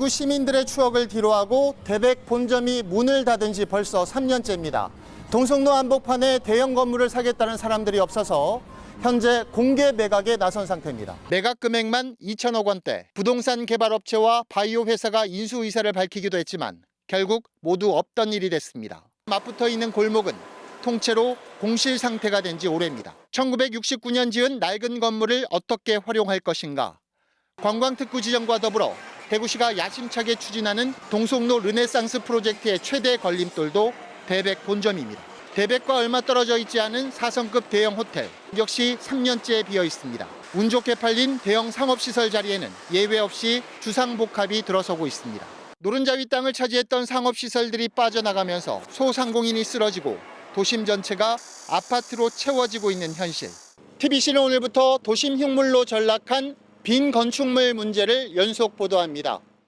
구 시민들의 추억을 뒤로하고 대백 본점이 문을 닫은 지 벌써 3년째입니다. 동성로 한복판에 대형 건물을 사겠다는 사람들이 없어서 현재 공개 매각에 나선 상태입니다. 매각 금액만 2천억 원대. 부동산 개발 업체와 바이오 회사가 인수 의사를 밝히기도 했지만 결국 모두 없던 일이 됐습니다. 맞붙어 있는 골목은 통째로 공실 상태가 된 지 오래입니다. 1969년 지은 낡은 건물을 어떻게 활용할 것인가? 관광특구 지정과 더불어 대구시가 야심차게 추진하는 동성로 르네상스 프로젝트의 최대 걸림돌도 대백 본점입니다. 대백과 얼마 떨어져 있지 않은 4성급 대형 호텔 역시 3년째 비어 있습니다. 운 좋게 팔린 대형 상업시설 자리에는 예외 없이 주상복합이 들어서고 있습니다. 노른자위 땅을 차지했던 상업시설들이 빠져나가면서 소상공인이 쓰러지고 도심 전체가 아파트로 채워지고 있는 현실. TBC는 오늘부터 도심 흉물로 전락한 빈 건축물 문제를 연속 보도합니다.